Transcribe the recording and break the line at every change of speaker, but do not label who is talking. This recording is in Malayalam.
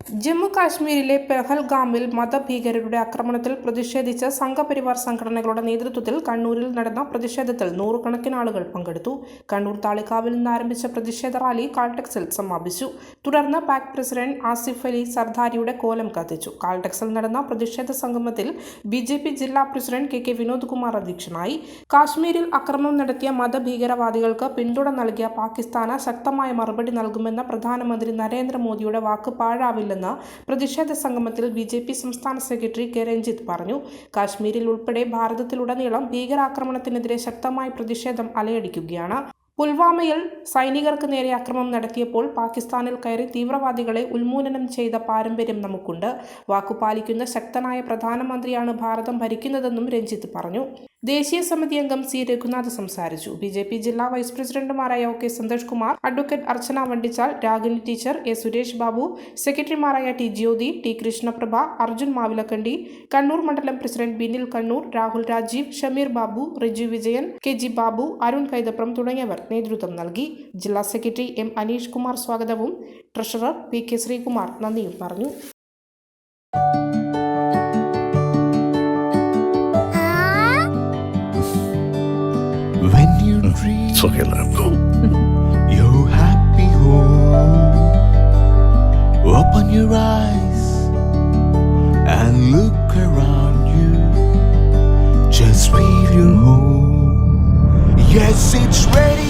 ജമ്മു കാശ്മീരിലെ പെഹൽഗാമിൽ മതഭീകരരുടെ ആക്രമണത്തിൽ പ്രതിഷേധിച്ച സംഘപരിവാർ സംഘടനകളുടെ നേതൃത്വത്തിൽ കണ്ണൂരിൽ നടന്ന പ്രതിഷേധത്തിൽ നൂറുകണക്കിന് ആളുകൾ പങ്കെടുത്തു. കണ്ണൂർ താളിക്കാവിൽ നിന്ന് ആരംഭിച്ച പ്രതിഷേധ റാലി കാൾടെക്സിൽ സമാപിച്ചു. തുടർന്ന് പാക് പ്രസിഡന്റ് ആസിഫ് അലി സർദാരിയുടെ കോലം കത്തിച്ചു. കാൾടെക്സിൽ നടന്ന പ്രതിഷേധ സംഗമത്തിൽ ബി ജെ പി ജില്ലാ president K K Vinod Kumar അധ്യക്ഷനായി. കാശ്മീരിൽ അക്രമം നടത്തിയ മതഭീകരവാദികൾക്ക് പിന്തുണ നൽകിയ പാകിസ്ഥാന് ശക്തമായ മറുപടി നൽകുമെന്ന പ്രധാനമന്ത്രി നരേന്ദ്രമോദിയുടെ വാക്ക് പാഴാവില്ലെന്ന് പ്രതിഷേധ സംഗമത്തിൽ ബി ജെ പി സംസ്ഥാന സെക്രട്ടറി കെ രഞ്ജിത്ത് പറഞ്ഞു. കാശ്മീരിൽ ഉൾപ്പെടെ ഭാരതത്തിലുടനീളം ഭീകരാക്രമണത്തിനെതിരെ ശക്തമായ പ്രതിഷേധം അലയടിക്കുകയാണ്. പുൽവാമയിൽ സൈനികർക്ക് നേരെ അക്രമം നടത്തിയപ്പോൾ പാകിസ്ഥാനിൽ കയറി തീവ്രവാദികളെ ഉന്മൂലനം ചെയ്ത പാരമ്പര്യം നമുക്കുണ്ട്. വാക്കുപാലിക്കുന്ന ശക്തനായ പ്രധാനമന്ത്രിയാണ് ഭാരതം ഭരിക്കുന്നതെന്നും രഞ്ജിത്ത് പറഞ്ഞു. ദേശീയ സമിതി അംഗം സി. രഘുനാഥ് സംസാരിച്ചു. ബി. ജെ. പി ജില്ലാ വൈസ് പ്രസിഡന്റുമാരായ O. K. Santhosh Kumar advocate Archana Vandichal Ragini teacher A. Suresh Babu സെക്രട്ടറിമാരായ ടി. ജ്യോതി ടി. കൃഷ്ണപ്രഭ അർജുൻ മാവിലക്കണ്ടി കണ്ണൂർ മണ്ഡലം president Binil Kannur Rahul Rajeev Shameer Babu Riju Vijayan K. G. Babu Arun Kaithapram തുടങ്ങിയവർ നേതൃത്വം നൽകി. ജില്ലാ സെക്രട്ടറി എം. അനീഷ് കുമാർ സ്വാഗതവും. Treasurer P. കെ. ശ്രീകുമാർ നന്ദിയും പറഞ്ഞു.
It's okay, let go.
your happy home, open your eyes and look around you. Just feel your home. Yes, it's ready.